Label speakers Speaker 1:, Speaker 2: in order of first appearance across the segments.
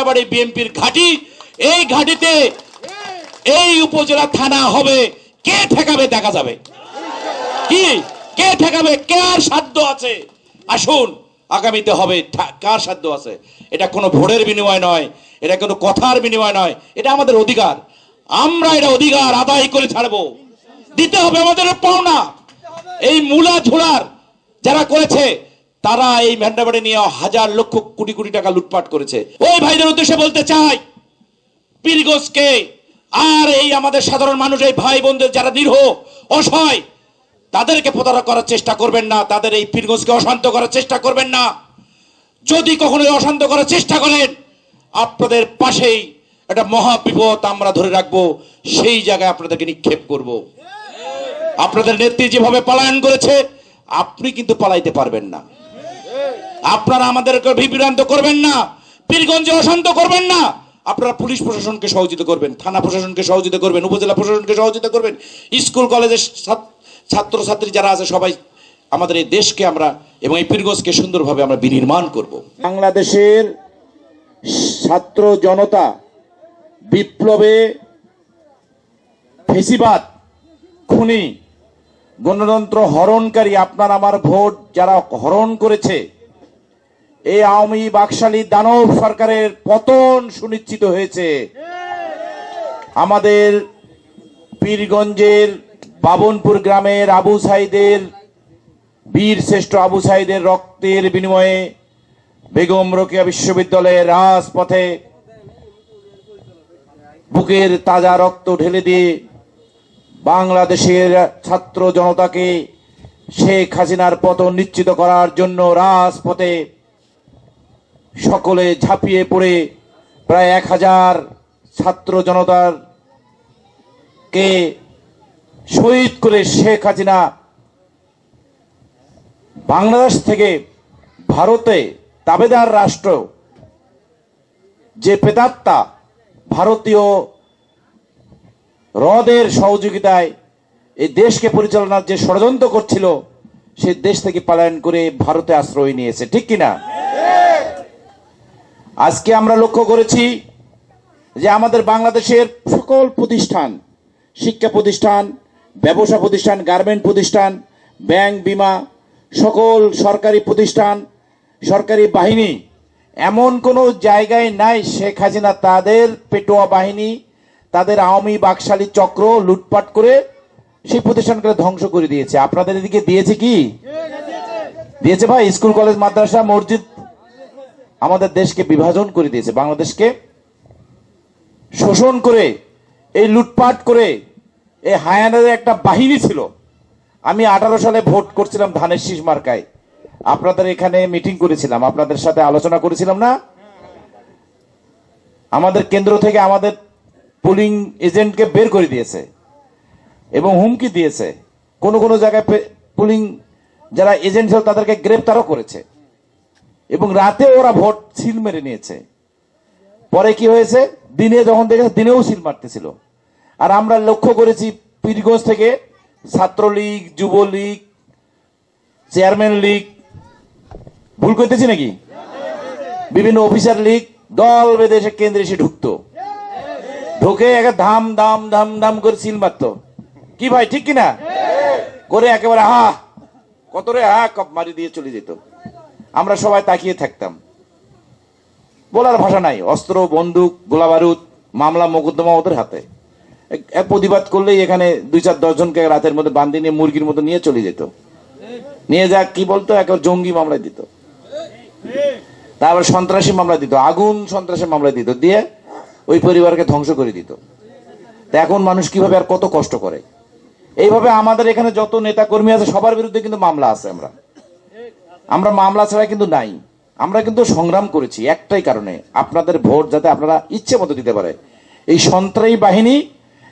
Speaker 1: ভেন্নাবাড়ি বিএনপির ঘাঁটি। এই ঘাঁটিতে এই উপজেলা থানা হবে। কে ঠেকাবে দেখা যাবে। কি? কে ঠেকাবে? কার সাধ্য আছে? আসুন, আগামীতে হবে কার সাধ্য আছে? এটা কোনো ভোটের বিনিময় নয়। এটা কোনো কথার বিনিময় নয়। এটা আমাদের অধিকার। আমরা এটা অধিকার আদায় করে ছাড়বো। দিতে হবে আমাদের পাওনা। এই মূলা ঝোলার যারা করেছে তারা এই ভ্যান্ডাবাড়ি নিয়ে হাজার লক্ষ কোটি কোটি টাকা লুটপাট করেছে। ওই ভাইদের উদ্দেশ্যে বলতে চাই, পীরগোজকে আর এই আমাদের সাধারণ মানুষ, এই ভাই বোনদের যারা নিরহ, অসহায়, তাদেরকে প্রতারণা করার চেষ্টা করবেন না, তাদের এই পীরগোজকে অশান্ত করার চেষ্টা করবেন না। যদি কখনো অশান্ত করার চেষ্টা করেন, আপনাদের পাশেই একটা মহা বিপদ আমরা ধরে রাখব, সেই জায়গায় আপনাদেরকে নিক্ষেপ করব। আপনাদের নেত্রী যেভাবে পলায়ন করেছে, আপনি কিন্তু পালাইতে পারবেন না। আপনারা আমাদেরকে বিভ্রান্ত করবেন না, পীরগঞ্জে অশান্ত করবেন না। আপনারা পুলিশ প্রশাসনকে সহযোগিতা করবেন, থানা প্রশাসনকে সহযোগিতা করবেন, উপজেলা প্রশাসনকে সহযোগিতা করবেন, স্কুল কলেজের ছাত- ছাত্রছাত্রী যারা আছে, সবাই আমাদের এই দেশকে আমরা এবং এই পীরগঞ্জকে সুন্দরভাবে আমরা বিনির্মাণ করব।
Speaker 2: বাংলাদেশের ছাত্র জনতা বিপ্লবে ফেসিবাদ, খুনি, গণতন্ত্র হরণকারী, আপনার আমার ভোট যারা হরণ করেছে এই আওয়ামী বাকশালী দানব সরকারের পতন সুনিশ্চিত হয়েছে। আমাদের পীরগঞ্জের বাবনপুর গ্রামের আবু সাইদের, বীর শ্রেষ্ঠ আবু সাইদের রক্তের বিনিময়ে বেগম রোকেয়া বিশ্ববিদ্যালয়ের রাজপথে বুকের তাজা রক্ত ঢেলে দিয়ে বাংলাদেশের ছাত্র জনতাকে শেখ হাসিনার পতন নিশ্চিত করার জন্য রাজপথে সকলে ঝাঁপিয়ে পড়ে প্রায় এক হাজার ছাত্র জনতার কে শহীদ করে শেখ হাসিনা বাংলাদেশ থেকে ভারতে দাবেদার রাষ্ট্র যে প্রেতাত্মা ভারতীয় হ্রদের সহযোগিতায় এই দেশকে পরিচালনার যে ষড়যন্ত্র করছিল, সে দেশ থেকে পালায়ন করে ভারতে আশ্রয় নিয়েছে। ঠিক কিনা? আজকে আমরা লক্ষ্য করেছি যে আমাদের বাংলাদেশের সকল প্রতিষ্ঠান শিক্ষা প্রতিষ্ঠান ব্যবসা প্রতিষ্ঠান গার্মেন্ট প্রতিষ্ঠান ব্যাংক বিমা সকল সরকারি প্রতিষ্ঠান সরকারি বাহিনী এমন কোনো জায়গায় নাই শেখ হাসিনা তাদের পেটোয়া বাহিনী তাদের আওয়ামী বাকশালী চক্র লুটপাট করে সেই প্রতিষ্ঠানগুলো ধ্বংস করে দিয়েছে। আপনাদের এদিকে দিয়েছে কি? দিয়েছে ভাই স্কুল কলেজ মাদ্রাসা মসজিদ আমাদের দেশকে বিভাজন করে দিয়েছে, বাংলাদেশকে শোষণ করে, এই লুটপাট করে, এই হায়ানের একটা বাহিনী ছিল। আমি আঠারো সালে ভোট করছিলাম ধানের শীষ মার্কায়। আপনাদের এখানে মিটিং করেছিলাম, আপনাদের সাথে আলোচনা করেছিলাম না? আমাদের কেন্দ্র থেকে আমাদের পুলিং এজেন্টকে বের করে দিয়েছে এবং হুমকি দিয়েছে। কোন কোন জায়গায় পুলিং যারা এজেন্ট ছিল তাদেরকে গ্রেপ্তারও করেছে। এবং রাতে ওরা ভোট সিল মেরে নিয়েছে। পরে কি হয়েছে? দিনে যখন দেখেছে, দিনেও সিল মারতেছিল। আর আমরা লক্ষ্য করেছি, পীরগঞ্জ থেকে ছাত্রলীগ, যুবলীগ, চেয়ারম্যান লীগ, ভুল করতেছি নাকি? বিভিন্ন অফিসার লীগ, দল বেঁধে এসে কেন্দ্রে এসে ঢুকতো। ঢুকে একে ধাম ধাম ধাম ধাম করে সিল মারতো। কি ভাই, ঠিক কিনা? করে একেবারে হা কত রে হা কপ মারি দিয়ে চলে যেত। আমরা সবাই তাকিয়ে থাকতাম। বলার ভাষা নাই, অস্ত্র, বন্দুক গোলা বারুদ মামলা, মোকদ্দমা ওদের হাতে। প্রতিবাদ করলেই এখানে দুই চার দশজনকে রাতের মধ্যে বান্ধি নিয়ে, মুরগির মতো নিয়ে চলে যেত। নিয়ে যাক, কি বলতো একেবারে জঙ্গি মামলায় দিত। তারপর সন্ত্রাসী মামলা দিত, আগুন সন্ত্রাসী মামলা দিত, দিয়ে ওই পরিবারকে ধ্বংস করে দিত। এখন মানুষ কীভাবে আর কত কষ্ট করে? এইভাবে আমাদের এখানে যত নেতা কর্মী আছে, সবার বিরুদ্ধে কিন্তু মামলা আছে আমরা। আমরা মামলা ছাড়া কিন্তু নাই। আমরা কিন্তু সংগ্রাম করেছি একটাই কারণে। আপনাদের ভোট যাতে আপনারা ইচ্ছে মতো দিতে পারে। এই সন্ত্রাসী বাহিনী,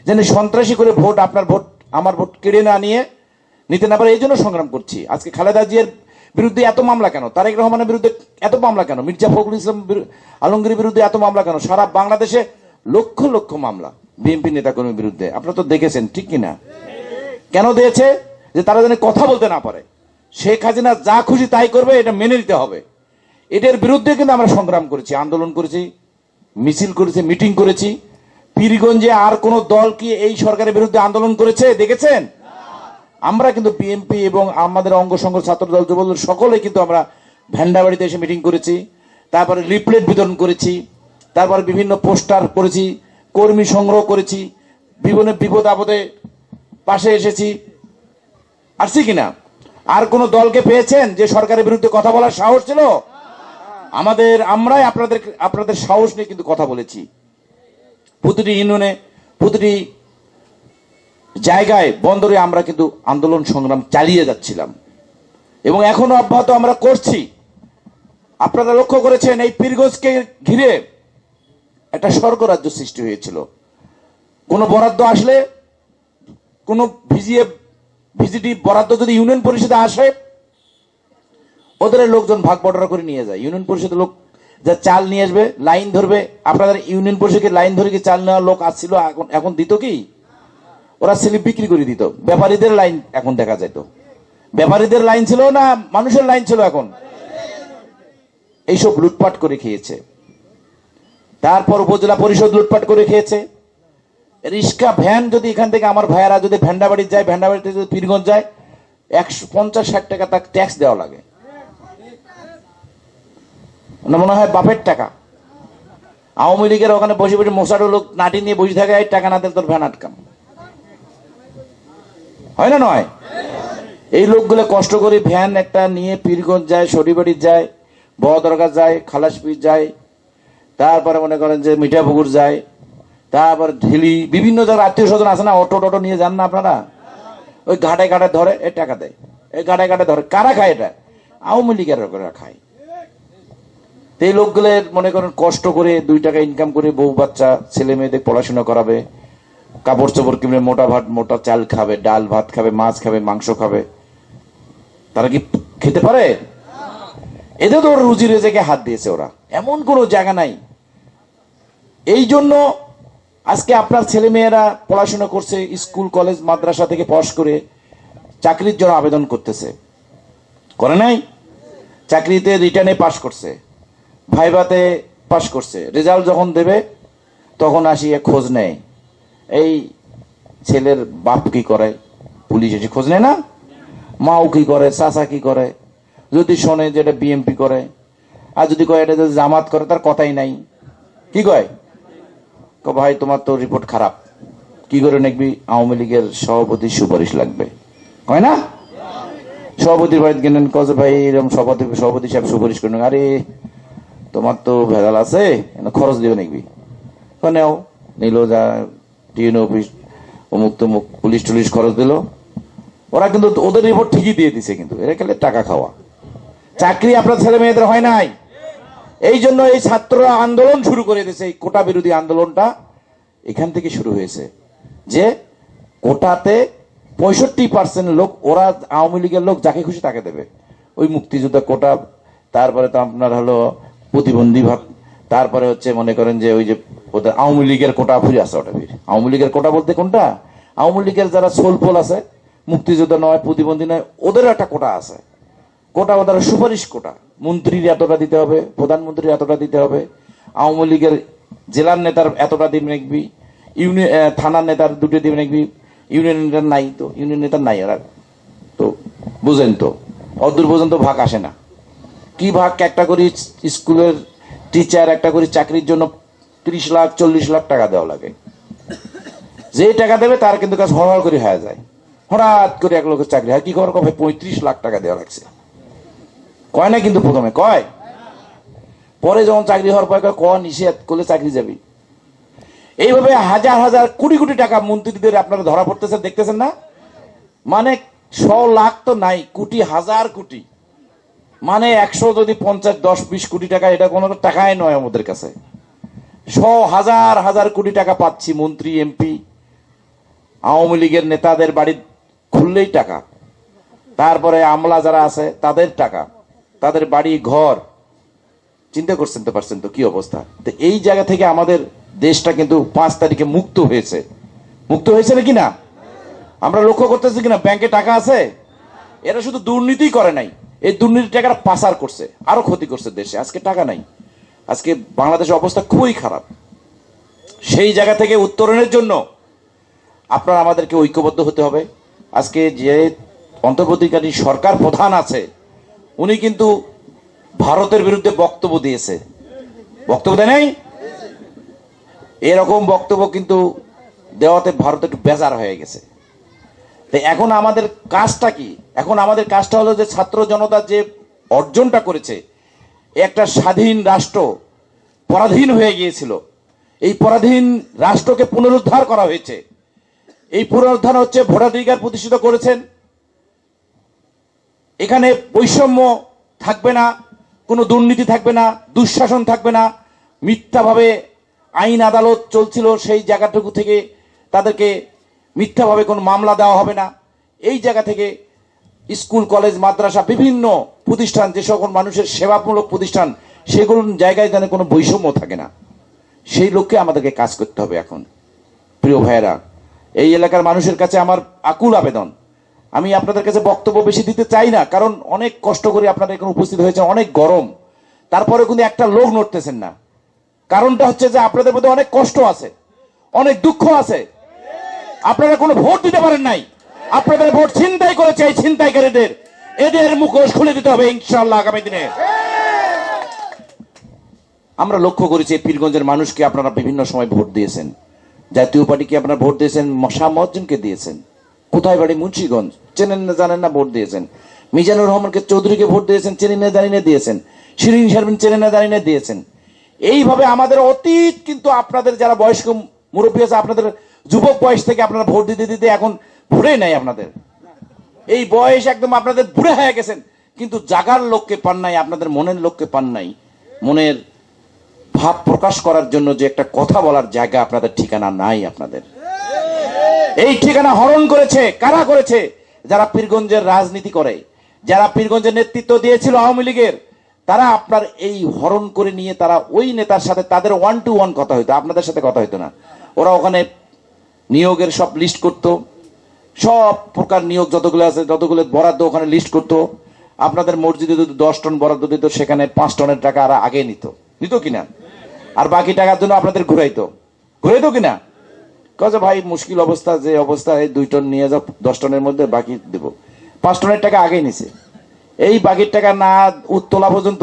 Speaker 2: যেন সন্ত্রাসী করে ভোট আপনার ভোট, আমার ভোট কেড়ে না নিয়ে নিতে না পারে, এই জন্য সংগ্রাম করছি। আজকে খালেদা জিয়ার বিরুদ্ধে এত মামলা কেন? তারেক রহমানের বিরুদ্ধে এত মামলা কেন? মির্জা ফখরুল ইসলাম আলমগীর বিরুদ্ধে এত মামলা কেন? সারা বাংলাদেশে লক্ষ লক্ষ মামলা বিএনপি নেতাকর্মীর বিরুদ্ধে। আপনারা তো দেখেছেন, ঠিক কিনা? কেন দিয়েছে? যে তারা যেন কথা বলতে না পারে। শেখ হাসিনা যা খুশি তাই করবে, এটা মেনে নিতে হবে। এটার বিরুদ্ধে কিন্তু আমরা সংগ্রাম করেছি, আন্দোলন করেছি, মিছিল করেছি, মিটিং করেছি। পীরগঞ্জে আর কোন দল কি এই সরকারের বিরুদ্ধে আন্দোলন করেছে, দেখেছেন? আমরা কিন্তু বিএনপি এবং আমাদের অঙ্গ সংঘ ছাত্র দল যুব দল সকলে কিন্তু আমরা ভ্যান্ডাবাড়িতে এসে মিটিং করেছি, তারপরে লিফলেট বিতরণ করেছি, তারপর বিভিন্ন পোস্টার করেছি, কর্মী সংগ্রহ করেছি, বিভিন্ন বিপদ আপদে পাশে এসেছি। আসছি কিনা? আর কোন দলকে পেয়েছেন যে সরকারের বিরুদ্ধে কথা বলার সাহস ছিল? আমাদের, আমরাই আপনাদের আপনাদের সাহস নিয়ে কিন্তু কথা বলেছি। প্রতিটি ইউনিয়নে, প্রতিটি জায়গায়, বন্দরে আমরা কিন্তু আন্দোলন সংগ্রাম চালিয়ে যাচ্ছিলাম। এবং এখনও অব্যাহত আমরা করছি। আপনারা লক্ষ্য করেছেন, এই পীরগঞ্জকে ঘিরে একটা স্বর্গরাজ্য সৃষ্টি হয়েছিল। কোনো বরাদ্দ আসলে, কোনো ভিজিএ ভিজিটি বরাদ্দ যদি ইউনিয়ন পরিষদে আসে, ওদের লোকজন ভাগ বটরা করে নিয়ে যায়। ইউনিয়ন পরিষদের লোক যা চাল নিয়ে আসবে, লাইন ধরবে, আপনাদের ইউনিয়ন পরিষদের লাইন ধরে কি চাল নেওয়ার লোক আসছিল, এখন এখন দিত কি? ওরা স্লিপ বিক্রি করে দিত। ব্যাপারীদের লাইন এখন দেখা যেত। ব্যাপারীদের লাইন ছিল না, মানুষের লাইন ছিল এখন? এইসব লুটপাট করে খেয়েছে। তারপর উপজেলা পরিষদ লুটপাট করে খেয়েছে। রিক্সা ভ্যান যদি এখান থেকে আমার ভাইয়ারা যদি ভ্যান্ডাবাড়ি যায় ভ্যান্ডাবাড়িতে যদি পীরগঞ্জ যায়, একশো পঞ্চাশ ষাট টাকা তার ট্যাক্স দেওয়া লাগে। না মনে হয় বাপের টাকা। আওয়ামী লীগের ওখানে বসে বসে মশার লোক নাটি নিয়ে বসে থাকে টাকা না দিলে তোর ভ্যান আটকাম। হয় না নয়? এই লোকগুলো কষ্ট করে ভ্যান একটা নিয়ে পীরগঞ্জ যায় শরীবাড়ি যায় বড় দরগা যায় খালাসপীর যায়, তারপরে মনে করেন যে মিঠাপুকুর যায় তারপর ঢিলি, বিভিন্ন জায়গায় আত্মীয় স্বজন আছে না, অটো, টটো নিয়ে যান না আপনারা? ওই ঘাটে ঘাটে ধরে এ টাকা দেয়। এই ঘাটে ঘাটে ধরে। কারা খায় এটা? আওয়ামী লীগের খায়। এই লোকগুলোর মনে করেন কষ্ট করে দুই টাকা ইনকাম করে বউ, বাচ্চা, ছেলে, মেয়েদের পড়াশোনা করাবে। কাপড় চোপড় কিনে মোটা ভাত, মোটা চাল খাবে, ডাল, ভাত খাবে, মাছ খাবে, মাংস খাবে। তারা কি খেতে পারে? এদের তো রুজি রেজেকে হাত দিয়েছে ওরা। এমন কোনো জায়গা নাই। এই জন্য আজকে আপনার ছেলে মেয়েরা পড়াশোনা করছে স্কুল কলেজ মাদ্রাসা থেকে পাশ করে চাকরির জন্য আবেদন করতেছে। করে নাই? চাকরিতে রিটার্নে পাশ করছে ভাইভাতে পাশ করছে। রেজাল্ট যখন দেবে তখন আসিয়ে খোঁজ নেয়। এই ছেলের বাপ কি করে? পুলিশ এসে খোঁজ নেয় না? মাও কি করে? চাচা কি করে? যদি শোনে যে এটা বিএমপি করে আর যদি কয় এটা যদি জামাত করে তার কথাই নাই। কি কয়, ভাই, তোমার তো রিপোর্ট খারাপ। কি করে দেখবি? আওয়ামী লীগের সভাপতির সুপারিশ লাগবে। কয় না? সভাপতির বাড়িতে গেলেন কজ ভাই, এরকম সভাপতি সভাপতি সাহেব সুপারিশ করেন আরে, তোমার তো ভেজাল আছে খরচ দিবে নাকি নেও, নিল যা টিএন অফিস, অমুক তমুক, পুলিশ টুলিশ খরচ দিল। ওরা কিন্তু ওদের রিপোর্ট ঠিকই দিয়ে দিছে কিন্তু, এরা খেলে টাকা খাওয়া। চাকরি আপনার ছেলে মেয়েদের হয় নাই। এই জন্য এই ছাত্ররা আন্দোলন শুরু করে দিয়েছে। এই কোটা বিরোধী আন্দোলনটা এখান থেকে শুরু হয়েছে। যে কোটাতে পঁয়ষট্টি পার্সেন্ট লোক, ওরা আওয়ামী লীগের লোক যাকে খুশি তাকে দেবে। ওই মুক্তিযোদ্ধা কোটা, তারপরে তো আপনার হলো প্রতিবন্ধী ভাত তারপরে হচ্ছে মনে করেন যে ওই যে ওদের আওয়ামী লীগের কোটা ফুরি আছে ওটা ফির। আওয়ামী লীগের কোটা বলতে কোনটা? আওয়ামী লীগের যারা সোলপোল আছে, মুক্তিযোদ্ধা নয়, প্রতিবন্ধী নয়, ওদেরও একটা কোটা আছে। কোটা ওদের সুপারিশ কোটা। মন্ত্রীর এতটা দিতে হবে, প্রধানমন্ত্রীর এতটা দিতে হবে, আওয়ামী লীগের জেলার নেতার এতটা দিবে নাকবি ইউনিয়ন থানার নেতার দুটো দিবে নাকবি ইউনিয়ন নেতার নাই তো ইউনিয়ন নেতার নাই ওরা তো, বুঝেন তো, অদূর পর্যন্ত ভাগ আসে না। কি ভাগ? একটা করে স্কুলের টিচার, একটা করে চাকরির জন্য ত্রিশ লাখ, চল্লিশ লাখ টাকা দেওয়া লাগে। যে টাকা দেবে তার কিন্তু কাজ হড়হড় করে হয়ে যায়। হঠাৎ করে এক লোকের চাকরি হয়, কি খবর কবে? পঁয়ত্রিশ লাখ টাকা দেওয়া লাগছে। কয় না কিন্তু প্রথমে? কয়? পরে যখন চাকরি হওয়ার পর ক নিষেধ করলে চাকরি যাবি। এইভাবে হাজার হাজার কোটি কোটি টাকা মন্ত্রীদের আপনারা ধরা পড়তেছে দেখতেছেন না? মানে ছ লাখ তো নাই, কোটি হাজার কোটি। মানে একশো যদি পঞ্চাশ, দশ, বিশ কোটি টাকা, এটা কোনো টাকাই নয় আমাদের কাছে। শ হাজার হাজার কোটি টাকা পাচ্ছি মন্ত্রী, এমপি, আওয়ামী লীগের নেতাদের বাড়ি খুললেই টাকা। তারপরে আমলা যারা আছে, তাদের টাকা। তাদের বাড়ি, ঘর, চিন্তা করছেন তো পারছেন তো, কি অবস্থা? তো এই জায়গা থেকে আমাদের দেশটা কিন্তু পাঁচ তারিখে মুক্ত হয়েছে। মুক্ত হয়েছে নাকি না? আমরা লক্ষ্য করতেছি কিনা, ব্যাংকে টাকা আছে? এরা শুধু দুর্নীতি করে নাই। এই দুর্নীতির টাকাটা পাচার করছে, আরও ক্ষতি করছে দেশে। আজকে টাকা নাই। আজকে বাংলাদেশের অবস্থা খুবই খারাপ। সেই জায়গা থেকে উত্তরণের জন্য আপনারা আমাদেরকে ঐক্যবদ্ধ হতে হবে। আজকে যে অন্তর্বর্তীকালীন সরকার প্রধান আছে উনি কিন্তু ভারতের বিরুদ্ধে বক্তব্য দিয়েছে। বক্তব্য দেয় নাই? এরকম বক্তব্য কিন্তু দেওয়াতে ভারত একটু বেজার হয়ে গেছে। তো এখন আমাদের কাজটা কি? এখন আমাদের কাজটা হলো যে ছাত্র জনতা যে অর্জনটা করেছে, একটা স্বাধীন রাষ্ট্র পরাধীন হয়ে গিয়েছিল। এই পরাধীন রাষ্ট্রকে পুনরুদ্ধার করা হয়েছে। এই পুনরুদ্ধার হচ্ছে ভোটাধিকার প্রতিষ্ঠিত করেছেন এখানে বৈষম্য থাকবে না, কোনো দুর্নীতি থাকবে না, দুঃশাসন থাকবে না। মিথ্যাভাবে আইন আদালত চলছিল সেই জায়গাটুকু থেকে তাদেরকে মিথ্যাভাবে কোনো মামলা দেওয়া হবে না। এই জায়গা থেকে স্কুল, কলেজ, মাদ্রাসা, বিভিন্ন প্রতিষ্ঠান, যে সকল মানুষের সেবামূলক প্রতিষ্ঠান সেগুলোর জায়গায় যেন কোনো বৈষম্য থাকে না। সেই লক্ষ্যে আমাদেরকে কাজ করতে হবে এখন। প্রিয় ভাইয়েরা, এই এলাকার মানুষের কাছে আমার আকুল আবেদন। আমি আপনাদের কাছে বক্তব্য বেশি দিতে চাই না, কারণ অনেক কষ্ট করে আপনারা এখানে উপস্থিত হয়েছে অনেক গরম। তারপরে কিন্তু একটা লোক নড়তেছেন না। কারণটা হচ্ছে যে আপনাদের মধ্যে অনেক কষ্ট আছে, অনেক দুঃখ আছে। আপনারা কোনো ভোট দিতে পারেন নাই। আপনাদের ভোট ছিনতাই করেছে এই ছিনতাইকারীদের। এদের মুখোশ খুলে দিতে হবে ইনশাল্লাহ আগামী দিনে। আমরা লক্ষ্য করেছি পীরগঞ্জের মানুষকে আপনারা বিভিন্ন সময় ভোট দিয়েছেন। জাতীয় পার্টিকে আপনারা ভোট দিয়েছেন, মশা মজ্জিনকে দিয়েছেন। কোথায় বাড়ি মুন্সিগঞ্জ? চেনেন না জানেন না ভোট দিয়েছেন। মিজানুর রহমানকে চৌধুরীকে ভোট দিয়েছেন চেনেন না জানি না দিয়েছেন। শিরিন শারমিন চেনেন না জানি না দিয়েছেন। এইভাবে আমাদের অতীত কিন্তু আপনাদের যারা বয়স্ক মুরব্বী আছে, আপনাদের যুবক বয়স থেকে আপনারা ভোট দিতে দিতে এখন ভোটে নাই আপনাদের। এই বয়স একদম আপনাদের বুড়ে হয়ে গেছেন, কিন্তু জাগার লোককে পান নাই, আপনাদের মনের লোককে পান নাই। মনের ভাব প্রকাশ করার জন্য যে একটা কথা বলার জায়গা আপনাদের ঠিকানা নাই আপনাদের। এই ঠিকানা হরণ করেছে, কারা করেছে? যারা পীরগঞ্জের রাজনীতি করে, যারা পীরগঞ্জের নেতৃত্ব দিয়েছিল আওয়ামী লীগের, তারা আপনার এই হরণ করে নিয়ে তারা ওই নেতার সাথে তাদের ওয়ান টু ওয়ান কথা হইতো, আপনাদের সাথে কথা হইতো না। ওরা ওখানে নিয়োগের সব লিস্ট করতো, সব প্রকার নিয়োগ যতগুলো আছে, যতগুলো বরাদ্দ ওখানে লিস্ট করতো। আপনাদের মসজিদে যদি দশ টন বরাদ্দ দিত, সেখানে পাঁচ টনের টাকা আর আগে নিত। নিত কিনা? আর বাকি টাকার জন্য আপনাদের ঘুরাইতো। ঘুরাইতো কিনা? কাজে ভাই, মুশকিল অবস্থা, যে অবস্থা, এই দুই টন নিয়ে যাও, দশ টনের মধ্যে বাকি দেব। পাঁচ টনের টাকা আগেই নিছে। এই বাকির টাকা না উত্তোলা পর্যন্ত,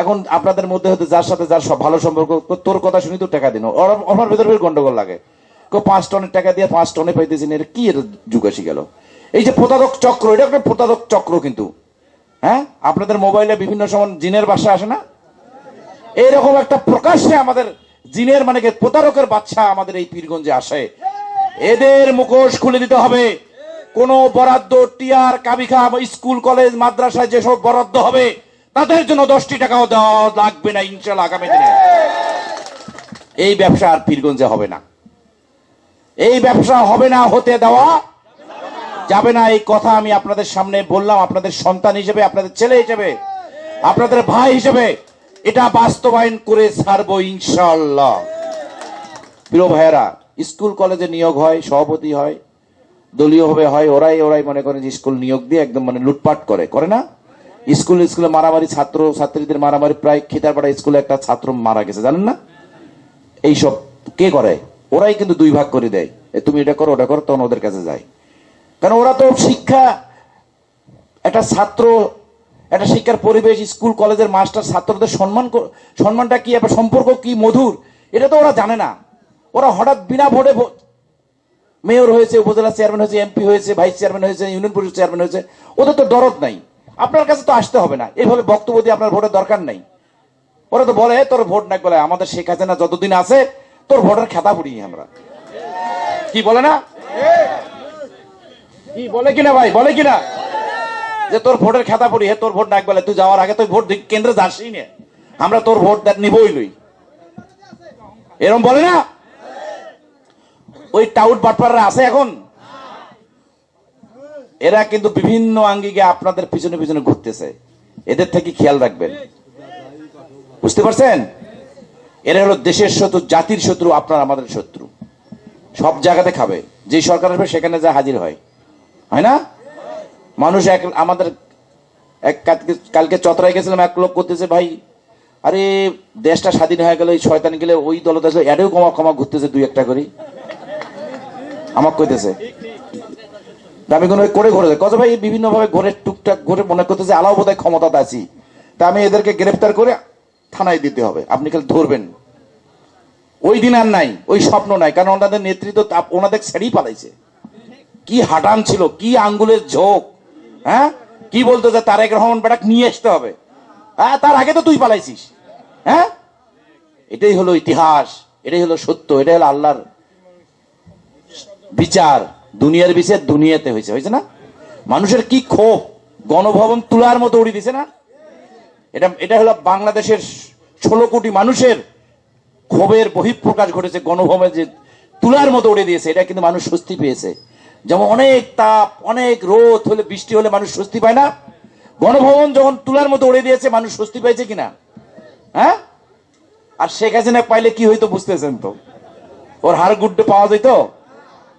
Speaker 2: এখন আপনাদের মধ্যে হয়তো যার সাথে যার সব ভালো সম্পর্ক তোর কথা শুনি তো টাকা দিন। আমার ভেতর ভেতর গন্ডগোল লাগে। কো পাঁচ টনের টাকা দিয়ে পাঁচ টনে পাইতেছেন এর কি এর যুগ আসি গেল? এই যে প্রতারক চক্র, এটা একটা প্রতারক চক্র কিন্তু। হ্যাঁ? আপনাদের মোবাইলে বিভিন্ন সময় জিনের বাসা আসে না? এইরকম একটা প্রকাশ্যে আমাদের জিনের মানে প্রতারকের বাচ্চা আমাদের এই পীরগঞ্জে আসে। এদের মুখোশ খুলে দিতে হবে। কোন বরাদ্দ টিয়ার কাবিখা স্কুল, কলেজ, মাদ্রাসায় যেসব বরাদ্দ হবে, তাদের জন্য দশটি টাকাও দেওয়া লাগবে না ইনশাল আগামী দিনে। এই ব্যবসা আর পীরগঞ্জে হবে না। এই ব্যবসা হবে না, হতে দেওয়া যাবে না। এই কথা আমি আপনাদের সামনে বললাম, আপনাদের সন্তান হিসেবে, আপনাদের ছেলে হিসেবে, আপনাদের ভাই হিসেবে। এটা বাস্তবায়ন করে ছাড়বো ইনশাল্লাহ প্রিয় ভাইয়েরা, স্কুল কলেজে নিয়োগ হয়, সভাপতি হয়, দলীয় ভাবে হয়, ওরাই ওরাই মনে করেন যে স্কুল নিয়োগ দিয়ে একদম মানে লুটপাট করে করে না? স্কুল, স্কুলে মারামারি, ছাত্র, ছাত্রীদের মারামারি, প্রায় খিতারপাড়া স্কুলে একটা ছাত্র মারা গেছে, জানেন না? এইসব কে করে? ওরাই কিন্তু দুই ভাগ করে দেয়। তুমি এটা করো, ওটা করো, তখন ওদের কাছে যায়। কারণ ওরা তো শিক্ষা, একটা ছাত্র একটা শিক্ষার পরিবেশ, স্কুল, কলেজের মাস্টার, ছাত্রদের সম্মান সম্মানটা কি একটা সম্পর্ক কি, মধুর? এটা তো ওরা জানে না। ওরা হঠাৎ বিনা ভোটে মেয়র হয়েছে, উপজেলা চেয়ারম্যান হয়েছে, এমপি হয়েছে, ভাইস চেয়ারম্যান হয়েছে, ইউনিয়ন পরিষদ চেয়ারম্যান হয়েছে, ওদের তো দরদ নাই। আপনার কাছে তো আসতে হবে না। এইভাবে বক্তব্য দিয়ে আপনার ভোটের দরকার নাই। ওরা তো বলে, তোর ভোট নাই। বলে, আমাদের শেখ হাসিনা যতদিন আছে, তোর ভোটের খেতা পড়ি আমরা। কি বলে না? কি বলে কিনা ভাই? বলে কিনা? যে তোর ভোটের খেতা পড়ি, হে তোর ভোট ডাক বলে, তুই যাওয়ার আগে তুই ভোট কেন্দ্রে যাসই না। আমরা তোর ভোট নিবই লই। এরকম বলে না? ওই টাউট বাটপাররা আছে এখন? এরা কিন্তু বিভিন্ন আঙ্গিকে আপনাদের পিছনে পিছনে ঘুরতেছে। এদের থেকে খেয়াল রাখবেন। বুঝতে পারছেন? এরা হলো দেশের শত্রু, জাতির শত্রু, আপনার আমাদের শত্রু। সব জায়গাতে খাবে। যে সরকার আসবে, সেখানে যা হাজির হয়। হয় না? মানুষ এক, আমাদের এক কালকে- চতরায় গেছিলাম, এক লোক করতেছে, ভাই, আরে, দেশটা স্বাধীন হয়ে গেল, এই শয়তান গেলে ওই দল দেশে এডেও কমা কমা ঘুরতেছে দুই একটা করি। আমাকে কইতেছে। আমি কোনো করে ঘুরে কত ভাই বিভিন্ন ভাবে ঘুরে টুকটাক ঘুরে মনে করতেছে, আলাও বোধহয় ক্ষমতাতে আছি। তা আমি এদেরকে গ্রেফতার করে থানায় দিতে হবে। আপনি খালি ধরবেন। ওই দিন আর নাই, ওই স্বপ্ন নাই, কারণ ওনাদের নেতৃত্ব ওনাদের ছেড়েই পালাইছে। কি হাটান ছিল, কি আঙ্গুলের ঝোঁক। হ্যাঁ? কি বলতো যে তারেক রহমান বেটাক নিয়ে আসতে হবে? হ্যাঁ তার আগে তো তুই পালাইছিস। হ্যাঁ? এটাই হলো ইতিহাস, এটাই হলো সত্য, এটাই হলো আল্লাহর বিচার। দুনিয়ার বিচার দুনিয়াতে হয়েছে হয়েছে না? মানুষের কি ক্ষোভ, গণভবন তুলার মতো উড়িয়ে দিছে না? এটা এটা হলো বাংলাদেশের ষোলো কোটি মানুষের ক্ষোভের বহিঃপ্রকাশ ঘটেছে, গণভবনে যে তুলার মতো উড়ে দিয়েছে, এটা কিন্তু মানুষ স্বস্তি পেয়েছে। যেমন অনেক তাপ, অনেক রোদ হলে, বৃষ্টি হলে মানুষ স্বস্তি পায় না? গণভবন যখন তুলার মতো উড়ে দিয়েছে, মানুষ স্বস্তি পেয়েছে কিনা? হ্যাঁ? আর শেখ হাসিনা পাইলে কি হইতো বুঝতেছেন তো? ওর হাড় গুড্ডে পাওয়া যেত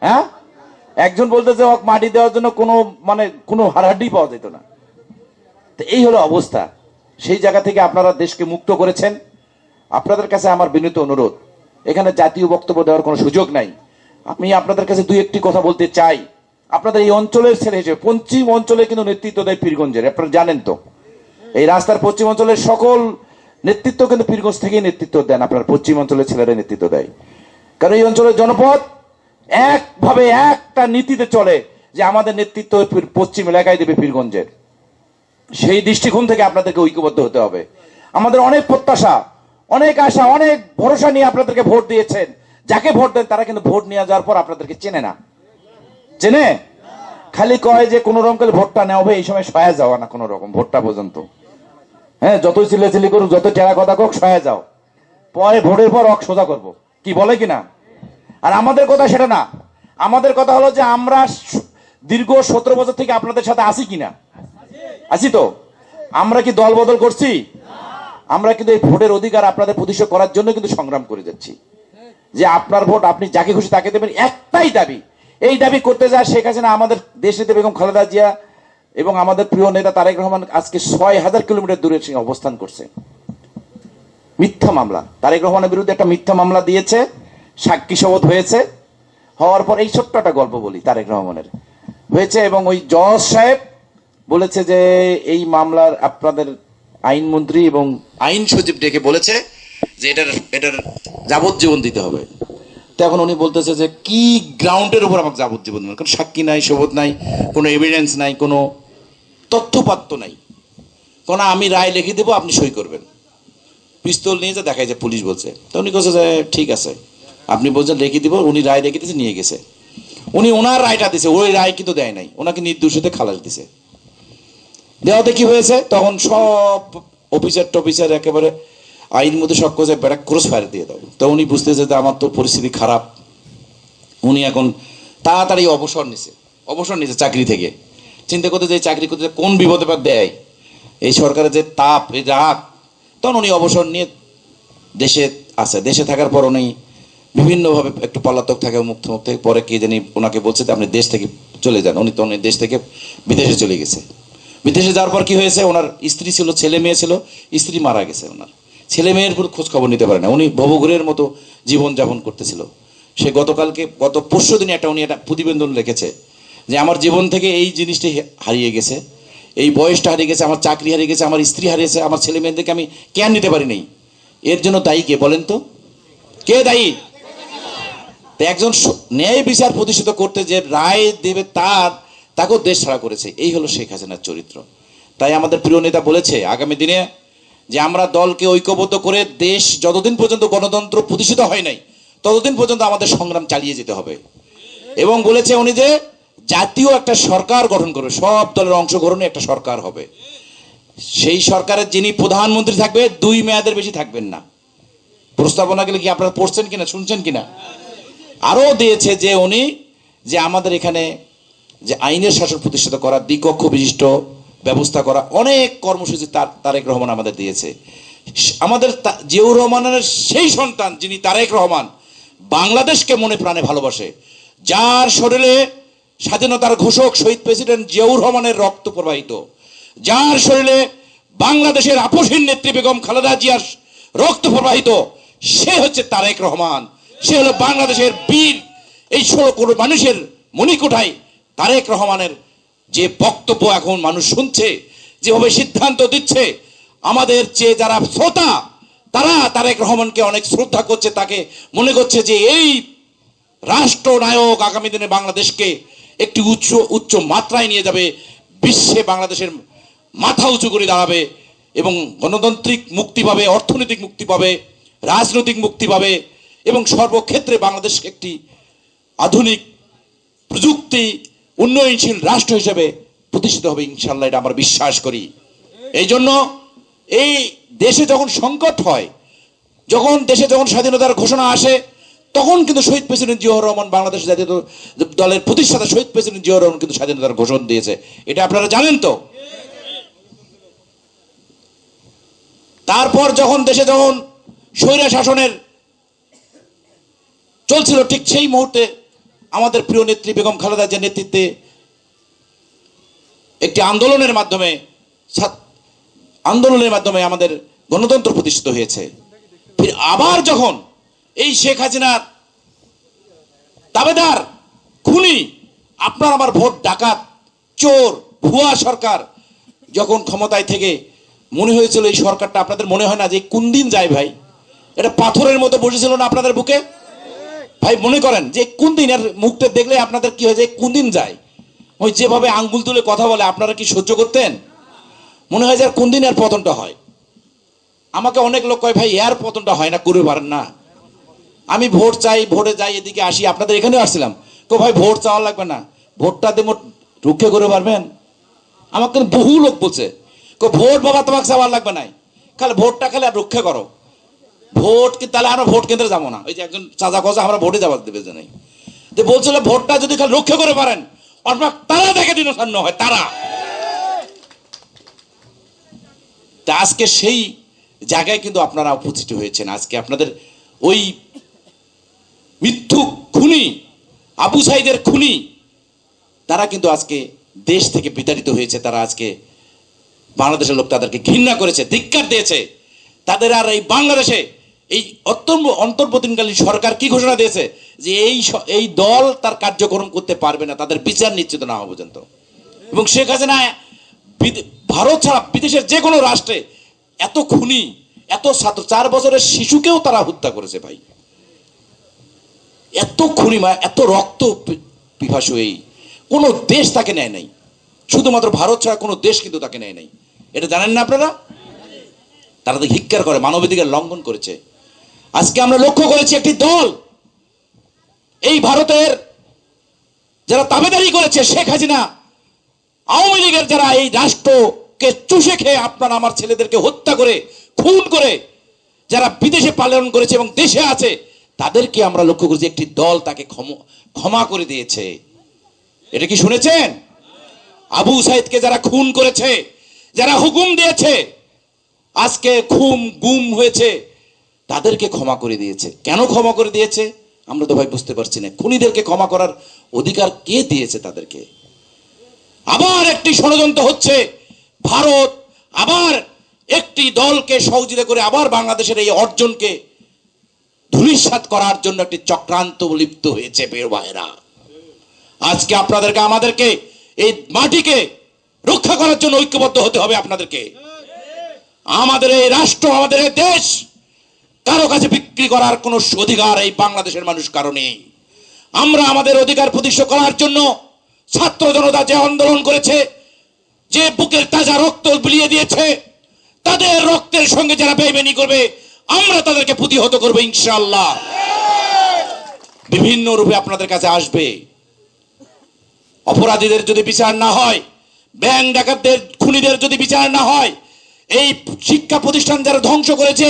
Speaker 2: হ্যাঁ? একজন বলতেছে ওকে মাটি দেওয়ার জন্য কোনো মানে কোনো হাড়হাড্ডি পাওয়া যেত না। তো এই হলো অবস্থা। সেই জায়গা থেকে আপনারা দেশকে মুক্ত করেছেন। আপনাদের কাছে আমার বিনীত অনুরোধ, এখানে জাতীয় বক্তব্য দেওয়ার কোনো সুযোগ নাই। আমি আপনাদের কাছে দুই একটি কথা বলতে চাই। আপনাদের এই অঞ্চলের ছেলে হিসেবে, পশ্চিম অঞ্চলে কিন্তু নেতৃত্ব দেয় পীরগঞ্জের, আপনারা জানেন তো। এই রাস্তার পশ্চিম অঞ্চলের সকল নেতৃত্ব কিন্তু পীরগঞ্জ থেকেই নেতৃত্ব দেন, আপনার পশ্চিম অঞ্চলের ছেলেরা নেতৃত্ব দেয়। কারণ এই অঞ্চলের জনপদ একভাবে একটা নীতিতে চলে যে আমাদের নেতৃত্ব পশ্চিম এলাকায় দেবে পীরগঞ্জের। সেই দৃষ্টিকোণ থেকে আপনাদেরকে ঐক্যবদ্ধ হতে হবে। আমাদের অনেক প্রত্যাশা, অনেক আশা, অনেক ভরসা নিয়ে আপনাদেরকে ভোট দিয়েছেন। যাকে ভোট দেন তারা কিন্তু ভোট নিয়ে যাওয়ার পর আপনাদেরকে চেনে না। চেনে? খালি কয় যে কোন রকম করে ভোটটা নেওয়া হবে, এই সময় সয়া যাওয়া না কোন রকম, ভোটটা পর্যন্ত। হ্যাঁ যতই চিল্লাচিল্লি করুক যত টেরা কথা কোক সয়া যাও। পরে ভোটের পর অক সোজা করব। কি বলে কিনা আর আমাদের কথা সেটা না। আমাদের কথা হলো যে আমরা দীর্ঘ সতেরো বছর থেকে আপনাদের সাথে আছি কিনা আছি তো? আমরা কি দল বদল করছি? আমরা কিন্তু এই ভোটের অধিকার আপনাদের প্রতিষ্ঠা করার জন্য কিন্তু সংগ্রাম করে যাচ্ছি। যে আপনার ভোট, আপনি যাকে খুশি তাকে দেবেন, একটাই দাবি। এই দাবি করতে যায় শেখ হাসিনা আমাদের দেশে বেগম খালেদা জিয়া এবং আমাদের প্রিয় নেতা তারেক রহমান আজকে ছয় হাজার কিলোমিটার দূরে অবস্থান করছে। মিথ্যা মামলা। তারেক রহমানের বিরুদ্ধে একটা মিথ্যা মামলা দিয়েছে, সাক্ষী শপথ হয়েছে। হওয়ার পর এই ছোট্ট একটা গল্প বলি তারেক রহমানের। হয়েছে এবং ওই জজ সাহেব বলেছে যে এই মামলার আপনাদের আইনমন্ত্রী এবং আইন সচিব ডেকে বলেছে যে এটার এটার যাবজ্জীবন দিতে হবে। তো এখন উনি বলতেছে যে, কি গ্রাউন্ডের উপর আমাকে যাবজ্জীবন দেবেন? কারণ সাক্ষী নাই শপথ নাই, কোনো এভিডেন্স নাই, কোনো তথ্যপাত্য নাই। কোন আমি রায় লিখে দেবো, আপনি সই করবেন। পিস্তল নিয়ে যে দেখায় যে পুলিশ বলছে। তো উনি বলছে যে, ঠিক আছে। আপনি বলছেন রেখে দিব, উনি রায় রেখে দিয়েছে, নিয়ে গেছে। উনি ওনার রায়টা দিছে, ওই রায় কিন্তু দেয় নাই। ওনাকে নির্দোষিতে খালাস দিছে। দেওয়াতে কি হয়েছে? তখন সব অফিসার টফিসার একেবারে আইন মধ্যে সব কোথায় বেড়া ক্রস ফায়ার দিয়ে দাও। তো উনি বুঝতেছে যে আমার তো পরিস্থিতি খারাপ। উনি এখন তাড়াতাড়ি অবসর নিছে। অবসর নিছে চাকরি থেকে। চিন্তা করতে যে চাকরি করতে কোন বিপদে পা দেয়? এই সরকারের যে তাপ, এই রাগ, তখন উনি অবসর নিয়ে দেশে আছে। দেশে থাকার পর উনি বিভিন্নভাবে একটু পলাতক থাকে মুক্ত মুক্ত থেকে। পরে কে জানি ওনাকে বলছে যে আপনি দেশ থেকে চলে যান। উনি তখন এই দেশ থেকে বিদেশে চলে গেছে। বিদেশে যাওয়ার পর কি হয়েছে? ওনার স্ত্রী ছিল, ছেলে মেয়ে ছিল, স্ত্রী মারা গেছে ওনার। ছেলে মেয়ের খোঁজ খবর নিতে পারে না। উনি ভবঘুরের মতো জীবন যাপন করতেছিল। সে গতকালকে, গত পরশু দিনে একটা উনি একটা প্রতিবেদন লিখেছে যে আমার জীবন থেকে এই জিনিসটি হারিয়ে গেছে। এই বয়সটা হারিয়ে গেছে, আমার চাকরি হারিয়ে গেছে, আমার স্ত্রী হারিয়েছে আমার ছেলে মেয়েদেরকে আমি কেন নিতে পারি নাই। এর জন্য দায়ী কে বলেন তো? কে দায়ী? তো একজন ন্যায় বিচার প্রতিষ্ঠিত করতে যে রায় দেবে তার, তাকেও দেশ ছাড়া করেছে। এই হলো শেখ হাসিনার চরিত্র। তাই আমাদের প্রিয় নেতা বলেছে, আগামী দিনে যে আমরা দলকে ঐক্যবদ্ধ করে দেশ যতদিন পর্যন্ত গণতন্ত্র প্রতিষ্ঠিত হয় নাই, ততদিন পর্যন্ত আমাদের সংগ্রাম চালিয়ে যেতে হবে। এবং বলেছে উনি যে, জাতীয় একটা সরকার গঠন করবে, সব দলের অংশগ্রহণে একটা সরকার হবে। সেই সরকারের যিনি প্রধানমন্ত্রী থাকবে, দুই মেয়াদের বেশি থাকবেন না। প্রস্তাবনা গেলে কি আপনারা পড়ছেন কিনা, শুনছেন কিনা? আরও দিয়েছে যে উনি যে আমাদের এখানে যে আইনের শাসন প্রতিষ্ঠিত করা দ্বিকক্ষ বিশিষ্ট ব্যবস্থা করা, অনেক কর্মসূচি তার, তারেক রহমান আমাদের দিয়েছে। আমাদের জিয়াউর রহমানের সেই সন্তান যিনি তারেক রহমান, বাংলাদেশকে মনে প্রাণে ভালোবাসে, যার শরীরে স্বাধীনতার ঘোষক শহীদ প্রেসিডেন্ট জিয়াউর রহমানের রক্ত প্রবাহিত, যার শরীরে
Speaker 1: বাংলাদেশের আপসীন নেত্রী বেগম খালেদা জিয়ার রক্ত প্রবাহিত, সে হচ্ছে তারেক রহমান। সে হলো বাংলাদেশের বীর। এই ষোলো কোটি মানুষের মণিকোঠায় তারেক রহমানের যে বক্তব্য এখন মানুষ শুনছে, যেভাবে সিদ্ধান্ত দিচ্ছে, আমাদের যে যারা শ্রোতা, তারা তারেক রহমানকে অনেক শ্রদ্ধা করছে, তাকে মনে করছে যে এই রাষ্ট্রনায়ক আগামী দিনে বাংলাদেশকে একটি উচ্চ উচ্চ মাত্রায় নিয়ে যাবে, বিশ্বে বাংলাদেশের মাথা উঁচু করে দাঁড়াবে এবং গণতান্ত্রিক মুক্তি পাবে, অর্থনৈতিক মুক্তি পাবে, রাজনৈতিক মুক্তি পাবে এবং সর্বক্ষেত্রে বাংলাদেশ একটি আধুনিক প্রযুক্তি উন্নয়নশীল রাষ্ট্র হিসেবে প্রতিষ্ঠিত হবে ইনশাল্লাহ এটা আমরা বিশ্বাস করি। এই জন্য এই দেশে যখন সংকট হয়, যখন দেশে যখন স্বাধীনতার ঘোষণা আসে, তখন কিন্তু শহীদ প্রেসিডেন্ট জিয়াউর রহমান বাংলাদেশ জাতীয় দলের প্রতিষ্ঠাতা শহীদ প্রেসিডেন্ট জিয়াউর রহমান কিন্তু স্বাধীনতার ঘোষণা দিয়েছে। এটা আপনারা জানেন তো? তারপর যখন দেশে যখন স্বৈরা শাসনের চলছিল, ঠিক সেই মুহূর্তে আমাদের প্রিয় নেত্রী বেগম খালেদা জিয়ার নেতৃত্বে একটি আন্দোলনের মাধ্যমে আন্দোলনের মাধ্যমে আমাদের গণতন্ত্র প্রতিষ্ঠিত হয়েছে। ফির আবার যখন এই শেখ হাসিনার দাবেদার, খুনি, আপনার আমার ভোট ডাকাত, চোর, ভুয়া সরকার যখন ক্ষমতায় থেকে মনে হয়েছিল এই সরকারটা আপনাদের মনে হয় না যে কোন দিন যায় ভাই? এটা পাথরের মতো বসেছিল না আপনাদের বুকে? ভাই, মনে করেন যে কোন দিন এর মুখটা দেখলে আপনাদের কি হয় যে কোন দিন যায়? ওই যেভাবে আঙ্গুল তুলে কথা বলে, আপনারা কি সহ্য করতেন? মনে হয় যে আর কোন দিন এর পতনটা হয়? আমাকে অনেক লোক কয়, ভাই, এর পতনটা হয় না, করে পারেন না। আমি ভোট চাই, ভোটে যাই, এদিকে আসি, আপনাদের এখানেও আসছিলাম। তো ভাই, ভোট চাওয়া লাগবে না। ভোটটা দেবো রুখে করে পারবেন? আমাকে বহু লোক বলছে ভোট বাবা, তোমাকে চাওয়ার লাগবে নাই। খালি ভোটটা খালি আর রক্ষা করো। ভোট তাহলে আমরা ভোট কেন্দ্রে যাব না। ওই যে একজন চাঁদা কষা আমরা ভোটে যাবার দেবে যে নেই যে বলছিল ভোটটা যদি খালি রক্ষা করে পারেন আপনার তারা দেখে সান্ন হয় তারা। আজকে সেই জায়গায় কিন্তু আপনারা উপস্থিত হয়েছেন। আজকে আপনাদের ওই মৃত্যু খুনি, আবু সাইদের খুনি, তারা কিন্তু আজকে দেশ থেকে বিতাড়িত হয়েছে। তারা আজকে বাংলাদেশের লোক তাদেরকে ঘৃণা করেছে, ধিক্কার দিয়েছে। তাদের আর এই বাংলাদেশে এই অত্যন্ত অন্তর্বর্তীকালীন সরকার কি ঘোষণা দিয়েছে? যে এই এই দল তার কার্যক্রম করতে পারবে না, তাদের বিচার নিশ্চিত না হওয়া পর্যন্ত। এবং শেখ বিদে- ভারত ছাড়া বিদেশের যে কোনো রাষ্ট্রে এত খুনি, এত ছাত্র, চার বছরের শিশুকেও তারা হত্যা করেছে ভাই। এত খুনি মা, এত রক্ত পি- পিপাসু এই। কোনো দেশ তাকে নেয় নাই। শুধুমাত্র ভারত ছাড়া কোনো দেশ কিন্তু তাকে নেয় নাই। এটা জানেন না আপনারা? তারা তো হিক্কার করে, মানবাধিকার লঙ্ঘন করেছে। আজকে আমরা লক্ষ্য করেছি একটি দল। এই ভারতের যারা তাবেদারি করেছে শেখ হাসিনা, আওয়ামী লীগের যারা এই রাষ্ট্রকে চুষে খেয়ে আপনার আমার ছেলেদেরকে হত্যা করে, খুন করে যারা বিদেশে পালন করেছে এবং দেশে আছে, তাদেরকে আমরা লক্ষ্য করেছি একটি দল তাকে ক্ষম- করে দিয়েছে। এটা কি শুনেছেন? আবু সাইদকে যারা খুন করেছে, যারা হুকুম দিয়েছে, আজকে খুম গুম হয়েছে। তাদেরকে ক্ষমা করে দিয়েছে। কেন ক্ষমা করে দিয়েছে? আমরা তো ভাই বুঝতে পারছি না। খুনিদেরকে ক্ষমা করার অধিকার কে দিয়েছে তাদেরকে? আবার একটি ষড়যন্ত্র হচ্ছে। ভারত আবার একটি দলকে সহযোগিতা করে আবার বাংলাদেশের এই অর্জনকে ধূলিসাৎ করার জন্য একটি চক্রান্ত লিপ্ত হয়েছে বের ভাইরা আজকে আপনাদেরকে, আমাদেরকে এই মাটিকে রক্ষা করার জন্য ঐক্যবদ্ধ হতে হবে আপনাদেরকে। আমাদের এই রাষ্ট্র, আমাদের এই দেশ কারও কাছে বিক্রি করার কোনো অধিকার এই বাংলাদেশের মানুষ কারও নেই। আমরা আমাদের অধিকার প্রতিষ্ঠা করার জন্য ছাত্র জনতা যে আন্দোলন করেছে, যে বুকের তাজা রক্ত বিলিয়ে দিয়েছে, তাদের রক্তের সঙ্গে যারা বেইমানি করবে, আমরা তাদেরকে প্রতিহত করব ইনশাল্লাহ বিভিন্ন রূপে আপনাদের কাছে আসবে। অপরাধীদের যদি বিচার না হয়, ব্যাংক ডাকাতদের, খুনিদের যদি বিচার না হয়, এই শিক্ষা প্রতিষ্ঠান যারা ধ্বংস করেছে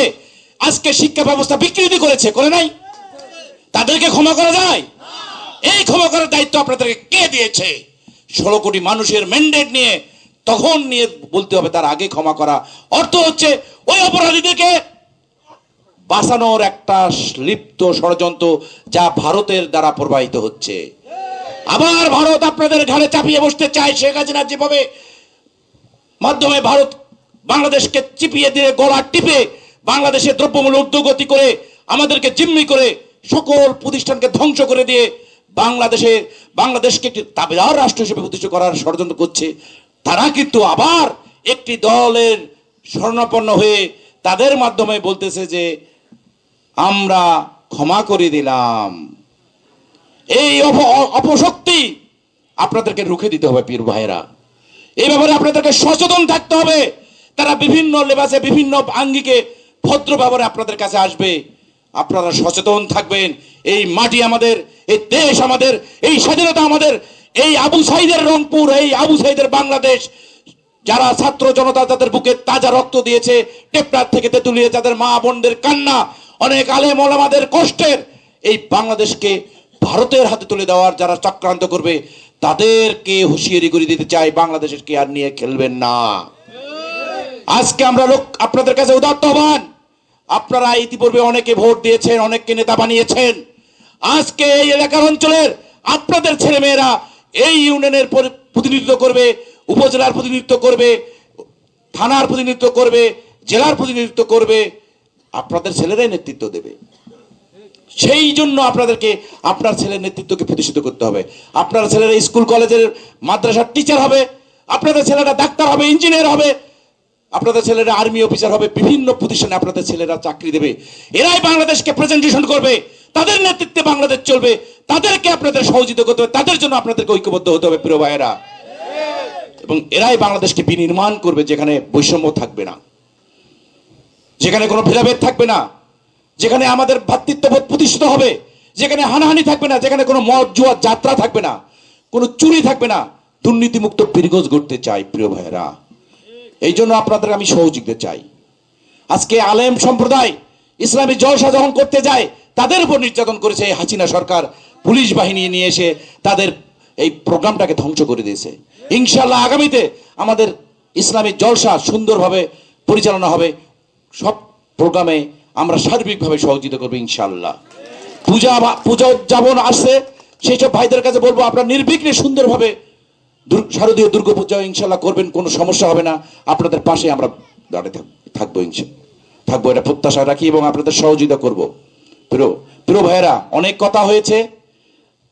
Speaker 1: আজকে শিক্ষা ব্যবস্থা বিকৃতি করেছে, করে নাই? তাদেরকে ক্ষমা করা যায়? এই ক্ষমা করার দায়িত্ব আপনাদেরকে কে দিয়েছে? ষোলো কোটি মানুষের ম্যান্ডেট নিয়ে তখন নিয়ে বলতে হবে, তার আগে ক্ষমা করা। অর্থ হচ্ছে, ওই অপরাধীদেরকে বাঁচানোর একটা লিপ্ত ষড়যন্ত্র যা ভারতের দ্বারা প্রবাহিত হচ্ছে। আবার ভারত আপনাদের ঘাড়ে চাপিয়ে বসতে চায়, শেখ হাসিনা যেভাবে মাধ্যমে ভারত বাংলাদেশকে চিপিয়ে দিয়ে গলা টিপে বাংলাদেশের দ্রব্যমূল্য ঊর্ধ্বগতি করে আমাদেরকে জিম্মি করে সকল প্রতিষ্ঠানকে ধ্বংস করে দিয়ে বাংলাদেশের বাংলাদেশকে একটি তাবেদার রাষ্ট্র হিসেবে প্রতিষ্ঠা করার ষড়যন্ত্র করছে। তারা কিন্তু আবার একটি দলের স্বর্ণাপন্ন হয়ে তাদের মাধ্যমে বলতেছে যে, আমরা ক্ষমা করে দিলাম। এই অপ- অপশক্তি আপনাদেরকে রুখে দিতে হবে, পীর ভাইরা এই ব্যাপারে আপনাদেরকে সচেতন থাকতে হবে। তারা বিভিন্ন লেবাসে বিভিন্ন আঙ্গিকে ভদ্র ব্যবহারে আপনাদের কাছে আসবে। আপনারা সচেতন থাকবেন। এই মাটি আমাদের, এই দেশ আমাদের, এই স্বাধীনতা আমাদের, এই আবু সাইদের রংপুর, এই আবু সাইদের বাংলাদেশ। যারা ছাত্র জনতা তাদের বুকে তাজা রক্ত দিয়েছে টেপটার থেকে তেতুলিয়ে তাদের মা বোনদের কান্না, অনেক আলেম ওলামাদের কষ্টের, এই বাংলাদেশকে ভারতের হাতে তুলে দেওয়ার যারা চক্রান্ত করবে, তাদেরকে হুঁশিয়ারি করে দিতে চাই, বাংলাদেশের কে আর নিয়ে খেলবেন না। আজকে আমরা লোক আপনাদের কাছে উদাত্ত হবান আপনারা ইতিপূর্বে অনেকে ভোট দিয়েছেন, অনেককে নেতা বানিয়েছেন। আজকে এই এলাকার অঞ্চলের আপনাদের ছেলেমেয়েরা এই ইউনিয়নের পরি- প্রতিনিধিত্ব করবে, উপজেলার প্রতিনিধিত্ব করবে, থানার প্রতিনিধিত্ব করবে, জেলার প্রতিনিধিত্ব করবে, আপনাদের ছেলেরাই নেতৃত্ব দেবে। সেই জন্য আপনাদেরকে আপনার ছেলের নেতৃত্বকে প্রতিষ্ঠিত করতে হবে। আপনার ছেলেরা স্কুল, কলেজের মাদ্রাসার টিচার হবে, আপনাদের ছেলেরা ডাক্তার হবে ইঞ্জিনিয়ার হবে আপনাদের ছেলেরা আর্মি অফিসার হবে, বিভিন্ন প্রতিষ্ঠানে আপনাদের ছেলেরা চাকরি দেবে। এরাই বাংলাদেশকে প্রেজেন্টেশন করবে, তাদের নেতৃত্বে বাংলাদেশ চলবে, তাদেরকে আপনাদের সহযোগিতা করতে হবে, তাদের জন্য আপনাদেরকে ঐক্যবদ্ধ হতে হবে, প্রিয় ভাইয়েরা। এবং এরাই বাংলাদেশকে বিনির্মাণ করবে, যেখানে বৈষম্য থাকবে না। যেখানে কোনো ভেদাভেদ থাকবে না। যেখানে আমাদের ভ্রাতৃত্ববোধ প্রতিষ্ঠিত হবে, যেখানে হানাহানি থাকবে না, যেখানে কোনো মদ, জুয়া, যাত্রা থাকবে না, কোনো চুরি থাকবে না, দুর্নীতিমুক্ত পীরগজ করতে চাই, প্রিয় ভাইয়েরা। এই জন্য আপনাদের আমি সহযোগিতা চাই। আজকে আলেম সম্প্রদায় ইসলামী জলসা যখন করতে যায়, তাদের উপর নির্যাতন করেছে এই হাসিনা সরকার। পুলিশ বাহিনী নিয়ে এসে তাদের এই প্রোগ্রামটাকে ধ্বংস করে দিয়েছে। ইনশাল্লাহ আগামীতে আমাদের ইসলামী জলসা সুন্দরভাবে পরিচালনা হবে। সব প্রোগ্রামে আমরা সার্বিকভাবে সহযোগিতা করব ইনশাল্লাহ পূজা পূজা উদযাপন আসছে। সেই সব ভাইদের কাছে বলব, আপনারা নির্বিঘ্নে সুন্দরভাবে দুর- শারদীয় দুর্গাপূজা ইনশাল্লাহ করবেন, কোনো সমস্যা হবে না। আপনাদের পাশে আমরা দাঁড়িয়ে থাক- থাকব ইনশাল্লাহ থাকব, এটা প্রত্যাশা রাখি এবং আপনাদের সহযোগিতা করব। প্রিয় প্রিয় ভাইয়েরা, অনেক কথা হয়েছে।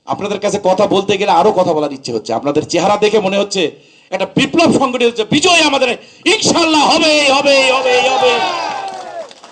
Speaker 1: আপনাদের কাছে কথা বলতে গেলে আরও কথা বলার ইচ্ছে হচ্ছে। আপনাদের চেহারা দেখে মনে হচ্ছে একটা বিপ্লব সংগঠিত হচ্ছে, বিজয় আমাদের ইনশাল্লাহ হবে হবে হবে হবে।